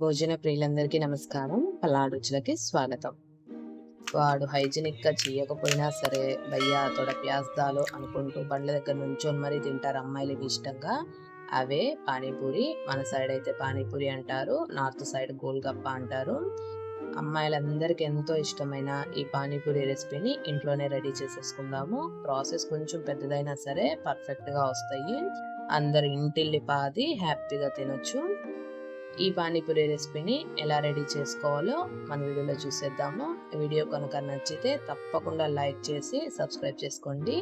భోజన ప్రియులందరికీ నమస్కారం. పల్లాడుచులకి స్వాగతం. వాడు హైజీనిక్గా చేయకపోయినా సరే భయ్యా తొడ ప్యాస్తాలు అనుకుంటూ బండ్ల దగ్గర నుంచొని మరీ తింటారు అమ్మాయిలు ఇష్టంగా. అవే పానీపూరి మన సైడ్ అయితే పానీపూరి అంటారు నార్త్ సైడ్ గోల్గప్ప అంటారు. అమ్మాయిలందరికీ ఎంతో ఇష్టమైన ఈ పానీపూరి రెసిపీని ఇంట్లోనే రెడీ చేసేసుకుందాము. ప్రాసెస్ కొంచెం పెద్దదైనా సరే పర్ఫెక్ట్గా వస్తాయి. అందరు ఇంటిల్లి పాది హ్యాపీగా తినొచ్చు. ఈ పానీపూరి రెసిపీని ఎలా రెడీ చేసుకోవాలో మన వీడియోలో చూసేద్దాము. వీడియో కనుక నచ్చితే తప్పకుండా లైక్ చేసి సబ్స్క్రైబ్ చేసుకోండి.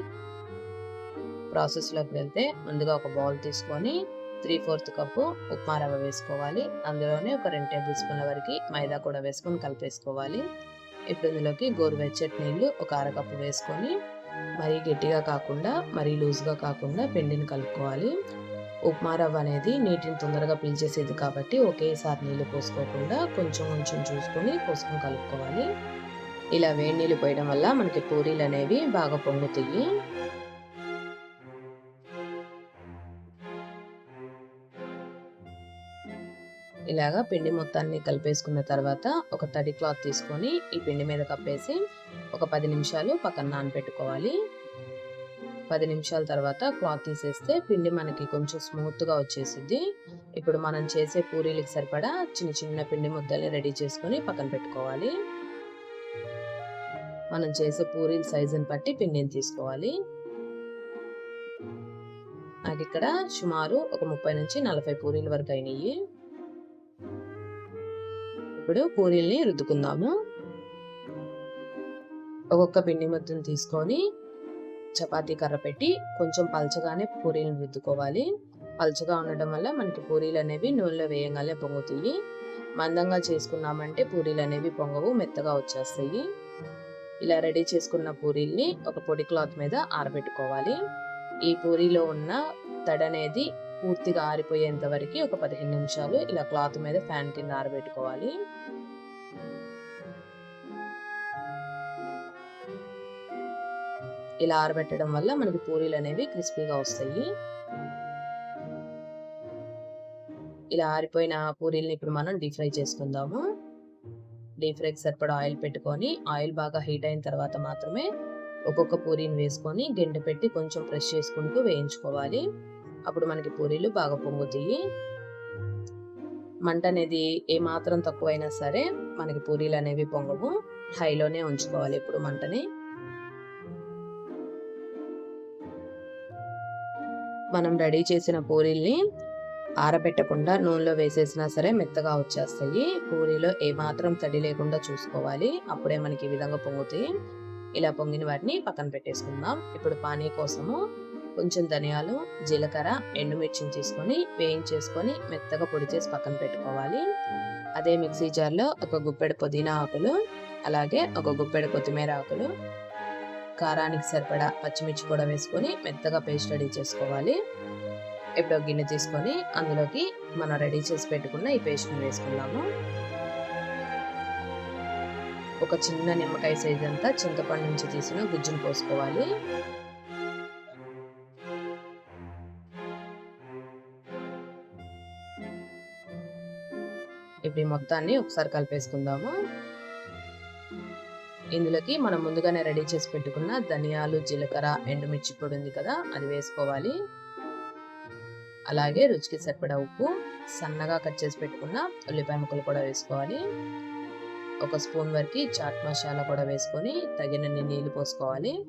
ప్రాసెస్లోకి వెళ్తే ముందుగా ఒక బౌల్ తీసుకొని త్రీ ఫోర్త్ కప్పు ఉప్మా రవ్వ వేసుకోవాలి. అందులోనే ఒక రెండు టేబుల్ స్పూన్ల వరకు మైదా కూడా వేసుకొని కలిపేసుకోవాలి. ఇప్పుడు ఇందులోకి గోరువెచ్చటి నీళ్ళు ఒక అరకప్పు వేసుకొని మరీ గట్టిగా కాకుండా మరీ లూజ్గా కాకుండా పిండిని కలుపుకోవాలి. ఉప్మా రవ్వ అనేది నీటిని తొందరగా పీల్చేసేది కాబట్టి ఒకేసారి నీళ్ళు పోసుకోకుండా కొంచెం కొంచెం చూసుకొని పోసుకొని కలుపుకోవాలి. ఇలా వేడి నీళ్ళు పోయడం వల్ల మనకి పూరీలు అనేవి బాగా పొంగుతాయి. ఇలాగా పిండి మొత్తాన్ని కలిపేసుకున్న తర్వాత ఒక తడి క్లాత్ తీసుకొని ఈ పిండి మీద కప్పేసి ఒక పది నిమిషాలు పక్కన నానబెట్టుకోవాలి. పది నిమిషాల తర్వాత క్లాత్ తీసేస్తే పిండి మనకి కొంచెం స్మూత్గా వచ్చేసింది ఇప్పుడు మనం చేసే పూరీలకు సరిపడా చిన్న చిన్న పిండి ముద్దల్ని రెడీ చేసుకొని పక్కన పెట్టుకోవాలి. మనం చేసే పూరీల సైజుని బట్టి పిండిని తీసుకోవాలి. నాకు ఇక్కడ సుమారు ఒక ముప్పై నుంచి నలభై పూరీల వరకు అయినాయి ఇప్పుడు పూరీల్ని రుద్దుకుందాము. ఒక్కొక్క పిండి ముద్దను తీసుకొని చపాతీ కర్ర పెట్టి కొంచెం పల్చగానే పూరీలను రుద్దుకోవాలి. పలచగా ఉండడం వల్ల మనకి పూరీలు అనేవి నూనెలో వేయగానే పొంగుతాయి. మందంగా చేసుకున్నామంటే పూరీలు అనేవి పొంగవు మెత్తగా వచ్చేస్తాయి. ఇలా రెడీ చేసుకున్న పూరీల్ని ఒక పొడి క్లాత్ మీద ఆరబెట్టుకోవాలి. ఈ పూరీలో ఉన్న తడ అనేది పూర్తిగా ఆరిపోయేంత వరకు ఒక పదిహేను నిమిషాలు ఇలా క్లాత్ మీద ఫ్యాన్ కింద ఆరబెట్టుకోవాలి. ఇలా ఆరబెట్టడం వల్ల మనకి పూరీలు అనేవి క్రిస్పీగా వస్తాయి. ఇలా ఆరిపోయిన పూరీలని ఇప్పుడు మనం డీప్ ఫ్రై చేసుకుందాము. డీప్ ఫ్రైకి సరిపడా ఆయిల్ పెట్టుకొని ఆయిల్ బాగా హీట్ అయిన తర్వాత మాత్రమే ఒక్కొక్క పూరీని వేసుకొని గిండె పెట్టి కొంచెం ప్రెస్ చేసుకుంటూ వేయించుకోవాలి. అప్పుడు మనకి పూరీలు బాగా పొంగుతాయి. మంట అనేది ఏ మాత్రం తక్కువైనా సరే మనకి పూరీలు అనేవి పొంగవు. హైలోనే ఉంచుకోవాలి ఇప్పుడు మంటని. మనం రెడీ చేసిన పూరీల్ని ఆరబెట్టకుండా నూనెలో వేసేసినా సరే మెత్తగా వచ్చేస్తాయి. పూరీలో ఏమాత్రం తడి లేకుండా చూసుకోవాలి. అప్పుడే మనకి ఈ విధంగా పొంగుతాయి. ఇలా పొంగిన వాటిని పక్కన పెట్టేసుకుందాం. ఇప్పుడు పానీ కోసము కొంచెం ధనియాలు జీలకర్ర ఎండుమిర్చిని తీసుకొని వేయించేసుకొని మెత్తగా పొడి చేసి పక్కన పెట్టుకోవాలి. అదే మిక్సీ జార్లో ఒక గుప్పెడు పుదీనా ఆకులు అలాగే ఒక గుప్పెడు కొత్తిమీర ఆకులు కారానికి సరిపడా పచ్చిమిర్చి కూడా వేసుకొని మెత్తగా పేస్ట్ రెడీ చేసుకోవాలి. ఇప్పుడు గిన్నె తీసుకొని అందులోకి మనం రెడీ చేసి పెట్టుకున్న ఈ పేస్ట్ని వేసుకున్నాము ఒక చిన్న నిమ్మకాయ సైజ్ అంతా చింతపండు నుంచి తీసిన గుజ్జును పోసుకోవాలి. ఇప్పుడు ఈ మొత్తాన్ని ఒకసారి కలిపేసుకుందాము. ఇందులోకి మనం ముందుగానే రెడీ చేసి పెట్టుకున్న ధనియాలు జీలకర్ర ఎండుమిర్చి పొడి ఉంది కదా అది వేసుకోవాలి. అలాగే రుచికి సరిపడా ఉప్పు సన్నగా కట్ చేసి పెట్టుకున్న ఉల్లిపాయ ముక్కలు కూడా వేసుకోవాలి. ఒక స్పూన్ వరకు చాట్ మసాలా కూడా వేసుకొని తగినన్ని నీళ్ళు పోసుకోవాలి.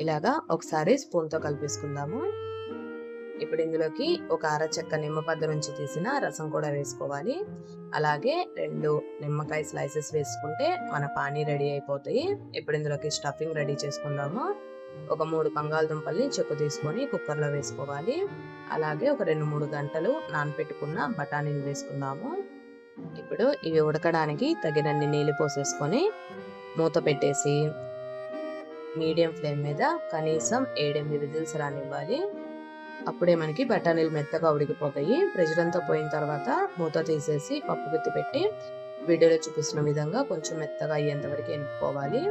ఇలాగా ఒకసారి స్పూన్తో కలిపేసుకుందాము. ఇప్పుడు ఇందులోకి ఒక అరచక్క నిమ్మపద్ద నుంచి తీసిన రసం కూడా వేసుకోవాలి. అలాగే రెండు నిమ్మకాయ స్లైసెస్ వేసుకుంటే మన పానీ రెడీ అయిపోతాయి. ఇప్పుడు ఇందులోకి స్టఫింగ్ రెడీ చేసుకుందాము. ఒక మూడు బంగాళదుంపల్ని చెక్కు తీసుకొని కుక్కర్లో వేసుకోవాలి. అలాగే ఒక రెండు మూడు గంటలు నానపెట్టుకున్న బఠానీలు వేసుకుందాము. ఇప్పుడు ఇవి ఉడకడానికి తగినన్ని నీళ్ళు పోసేసుకొని మూత పెట్టేసి మీడియం ఫ్లేమ్ మీద కనీసం ఏడెనిమిది విజిల్స్ రానివ్వాలి. అప్పుడే మనకి బఠానీలు మెత్తగా ఉడికిపోతాయి. ప్రెషర్ అంతా పోయిన తర్వాత మూత తీసేసి పప్పు గుత్తి పెట్టి వీడియోలో చూపిస్తున్న విధంగా కొంచెం మెత్తగా అయ్యేంత వరకు ఎనుకోవాలి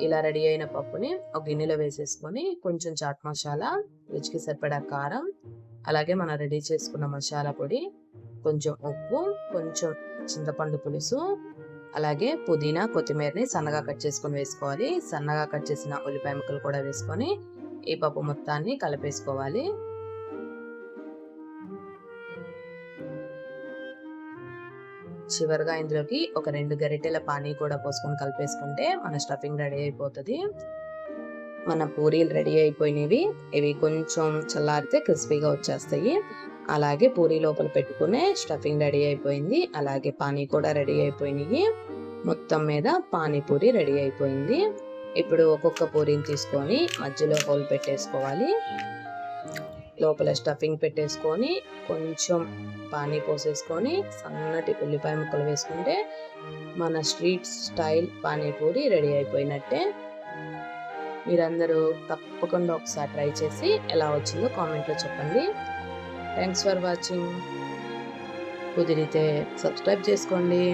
ఇలా రెడీ అయిన పప్పుని ఒక గిన్నెలో వేసేసుకొని కొంచెం చాట్ మసాలా రుచికి సరిపడా కారం అలాగే మనం రెడీ చేసుకున్న మసాలా పొడి కొంచెం ఉప్పు కొంచెం చింతపండు పులుసు అలాగే పుదీనా కొత్తిమీరని సన్నగా కట్ చేసుకొని వేసుకోవాలి. సన్నగా కట్ చేసిన ఉల్లిపాయ ముక్కలు కూడా వేసుకొని ఈ పప్పు మొత్తాన్ని కలిపేసుకోవాలి. చివరిగా ఇందులోకి ఒక రెండు గరిటెల పానీ కూడా పోసుకొని కలిపేసుకుంటే మన స్టఫింగ్ రెడీ అయిపోతుంది. మన పూరీలు రెడీ అయిపోయినవి. ఇవి కొంచెం చల్లారితే క్రిస్పీగా వచ్చేస్తాయి. అలాగే పూరీ లోపల పెట్టుకునే స్టఫింగ్ రెడీ అయిపోయింది. అలాగే పానీ కూడా రెడీ అయిపోయినాయి మొత్తం మీద పానీపూరి రెడీ అయిపోయింది. ఇప్పుడు ఒక్కొక్క పూరిని తీసుకొని మధ్యలో హోల్ పెట్టేసుకోవాలి. లోపల స్టఫింగ్ పెట్టేసుకొని కొంచెం పానీ పోసేసుకొని సన్నటి ఉల్లిపాయ ముక్కలు వేసుకుంటే మన స్ట్రీట్ స్టైల్ పానీపూరి రెడీ అయిపోయినట్టే. మీరందరూ తప్పకుండా ఒకసారి ట్రై చేసి ఎలా వచ్చిందో కామెంట్లో చెప్పండి. థ్యాంక్స్ ఫర్ వాచింగ్ కుదిరితే సబ్స్క్రైబ్ చేసుకోండి.